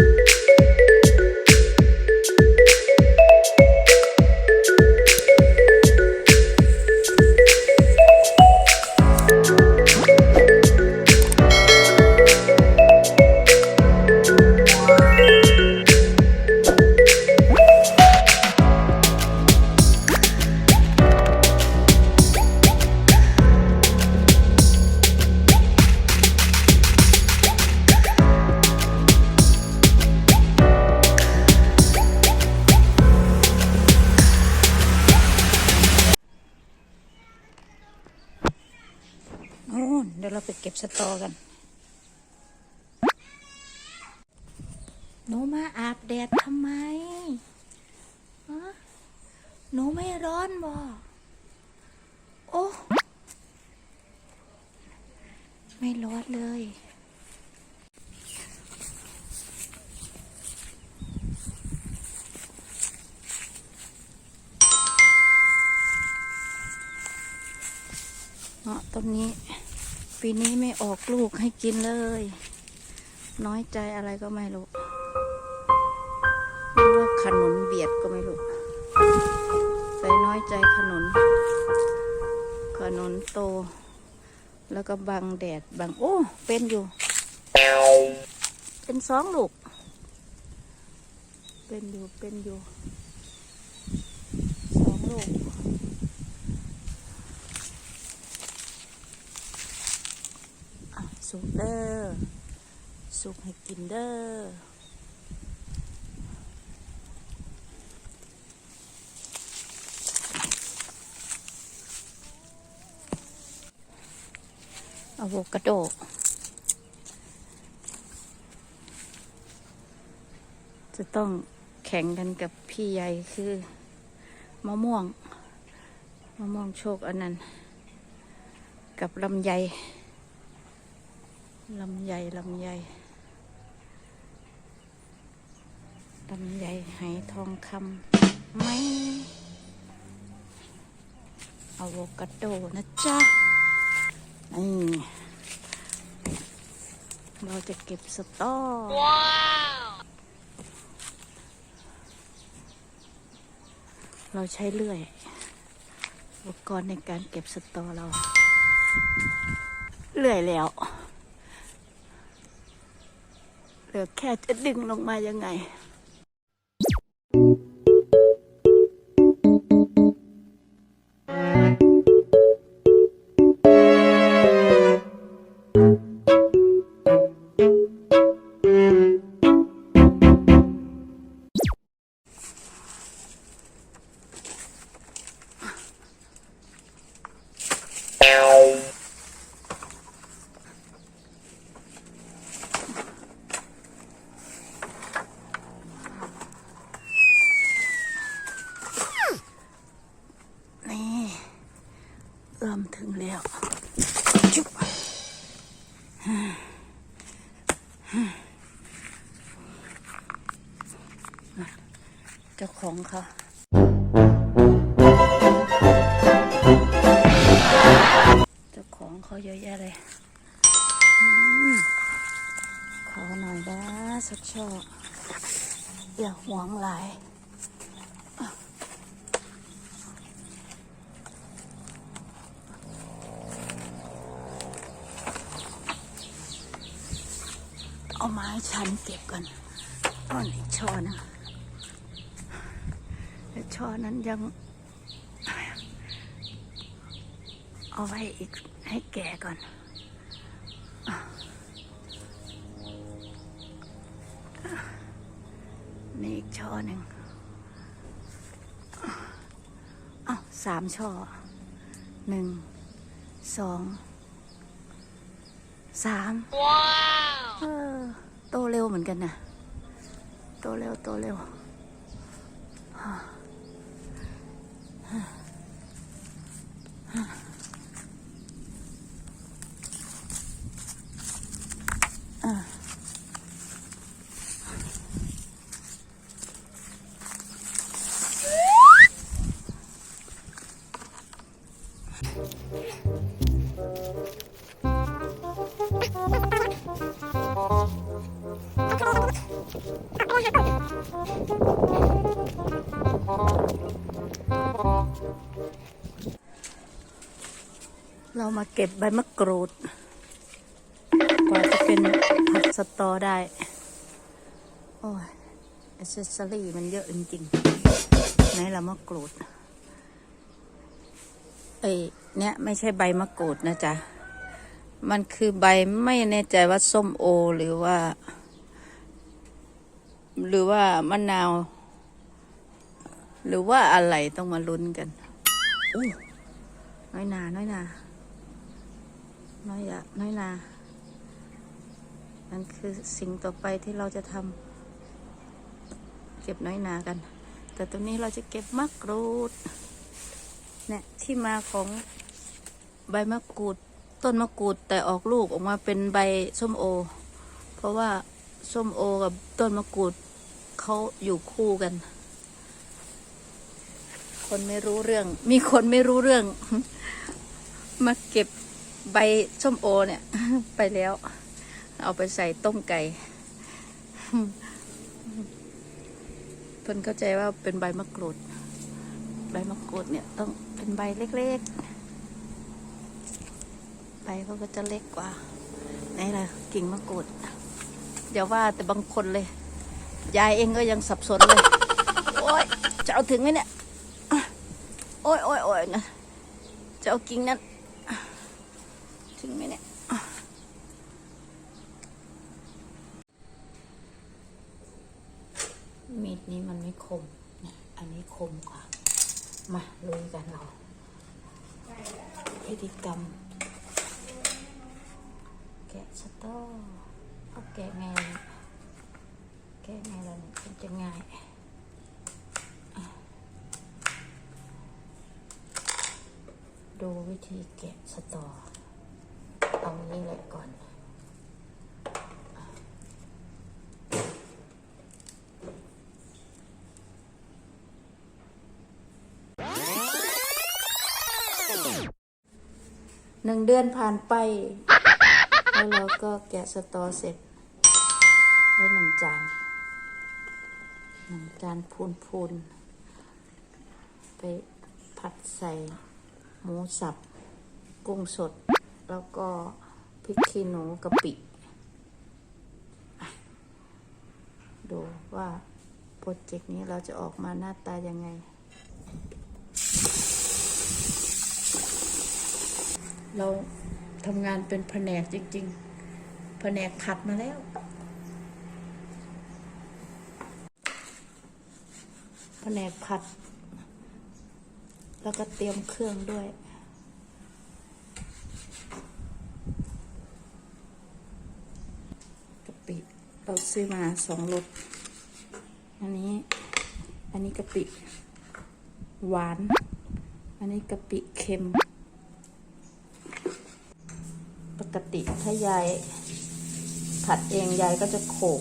Bye. นู่นเดี๋ยวเราไปเก็บสตอกันหนูมาอาบแดดทำไมฮะหนูไม่ร้อนบ่โอ้ไม่ร้อนเลยเงาะต้นนี้ ปีนี้ไม่ออกลูกให้กินเลย น้อยใจอะไรก็ไม่รู้หรือว่าขนุนเบียดก็ไม่รู้ใส่น้อยใจขนุนขนุนโต แล้วก็บังแดดบังโอ้ เป็นอยู่ เป็นสองลูก เป็นอยู่เป็นอยู่สองลูก อะ สุกเด้อสุกให้กินเด้ออะโวคาโดจะต้องแข่งกันกับพี่ใหญ่คือมะม่วง มะม่วงโชคอันนั้น กับลำไย ลำไยลำไยลำไยไหายทองคำไหม่อะโวคาโดนะจ๊ะนี่เราจะเก็บสตอเราใช้เลื่อย อุปกรณ์ในการเก็บสตอเรา เลื่อยแล้ว เหลือแค่จะดึงลงมายังไง เอื้อมถึงแล้วจุ๊บเจ้าของเขาเจ้าของเขาเยอะแยะเลยอขอหน่อยนะสักช่ออย่าหวงหลาย เอาไม้ชันเก็บก่อนต้นอีกช่อนึงแต่ช่อนั้นยัง เอาไว้อีกให้แก่ก่อนนี่อีกช่อหนึ่งอ้าวสามช่อหนึ่งสองสามเออ โตเร็วเหมือนกันนะโตเร็ว โตเร็วอ่า เรามาเก็บใบมะกรูด กว่าจะเป็นผัดสตอได้ โอ้ยอเซสซอรี่มันเยอะจริงๆไหนละมะกรูด เอ้ยเนี่ยไม่ใช่ใบมะกรูดนะจ๊ะ มันคือใบไม่แน่ใจว่าส้มโอหรือว่า หรือว่ามะนาว หรือว่าอะไรต้องมาลุ้นกันอุ้น้อยนา น้อยนา น้อยอะน้อยนานั่นคือสิ่งต่อไปที่เราจะทำเก็บน้อยนากัน แต่ตรงนี้เราจะเก็บมะกรูดเนี่ยที่มาของใบมะกรูด ต้นมะกรูดแต่ออกลูกออกมาเป็นใบส้มโอ เพราะว่าส้มโอกับต้นมะกรูดเขาอยู่คู่กัน คนไม่รู้เรื่อง มีคนไม่รู้เรื่อง มาเก็บ ใบส้มโอเนี่ย ไปแล้ว เอาไปใส่ต้มไก่เพิ่นเข้าใจว่าเป็นใบมะกรูด ใบมะกรูดเนี่ยต้องเป็นใบเล็กๆ ใบเขาก็จะเล็กกว่านี่แหละกิ่งมะกรูดอย่าว่าแต่บางคนเลย ยายเองก็ยังสับสนเลย โอ้ยจะเอาถึงไหมเนี่ย โอ้ยโอ้ยโอ้ยนะจะเอากิ่งนั้น ถึงไหมเนี่ย มีดนี้มันไม่คมนะอันนี้คมกว่า มาลุยกันเราพิธีกรรม แกะสตอร์เอาแกะไงแกะไงล่ะเนี่ยมันจะง่ายดูวิธีแกะสตอเอานี้เลยก่อน นึ่งเดือนผ่านไป แล้วเราก็แกะสตอเสร็จได้หนึ่งจานหนึ่งจานพูนพูนไปผัดใส่หมูสับ กุ้งสด แล้วก็พริกขี้หนูกะปิดูว่าโปรเจกต์นี้เราจะออกมาหน้าตายังไง เราทำงานเป็นแผนกจริง ๆ แผนกผัดมาแล้ว แผนกผัด แล้วก็เตรียมเครื่องด้วยกะปิเราซื้อมาสองรสอันนี้ อันนี้กะปิ หวาน อันนี้กะปิเค็ม ปก ติถ้ายายผัดเองยายก็จะโขก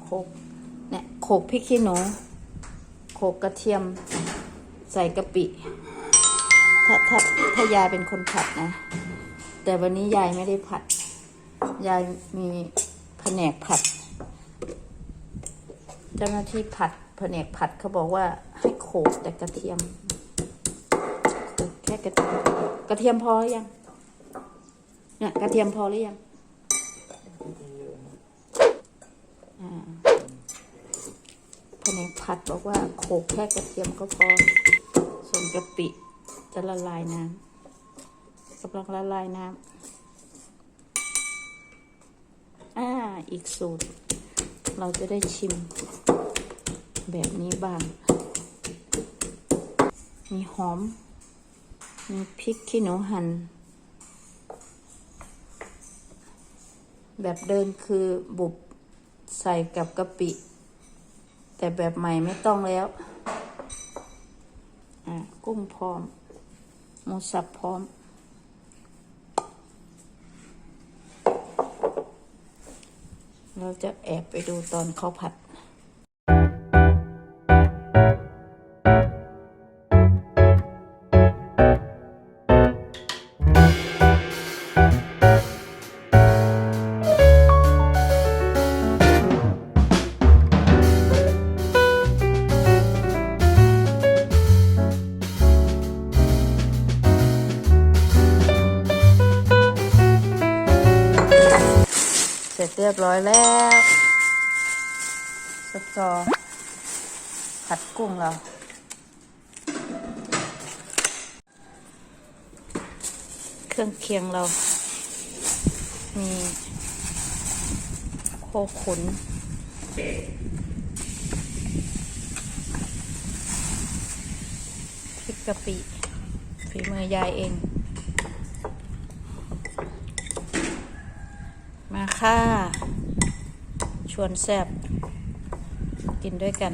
โขกเนี่ยโขกพริกขี้หนูโขกกระเทียมใส่กะปิถ้าถ้าถ้ายายเป็นคนผัดนะ แต่วันนี้ยายไม่ได้ผัด ยายมีแผนกผัด เจ้าหน้าที่ผัดแผนกผัดเขาบอกว่าให้โขกแต่กระเทียมโขกแค่กระเทียมกระเทียมพอหรือยัง เนี่ยกระเทียมพอหรือยังอ่าแผนกผัดบอกว่าโขกแค่กระเทียมก็พอ ส่วนกะปิจะละลายน้ำกำลังละลายน้ำอ่า อีกสูตร เราจะได้ชิม แบบนี้บ้าง มีหอม มีพริกขี้หนูหั่น แบบเดินคือบุบใส่กับกะปิ แต่แบบใหม่ไม่ต้องแล้วอะกุ้งพร้อม หมูสับพร้อม เราจะแอบไปดูตอนเขาผัด เรียบร้อยแล้วซุปซอผัดกุ้งเราเครื่องเคียงเรา มีโคขุนพริกกะปิฝีมือยายเอง มา ค่ะ ชวนแซบกินด้วยกัน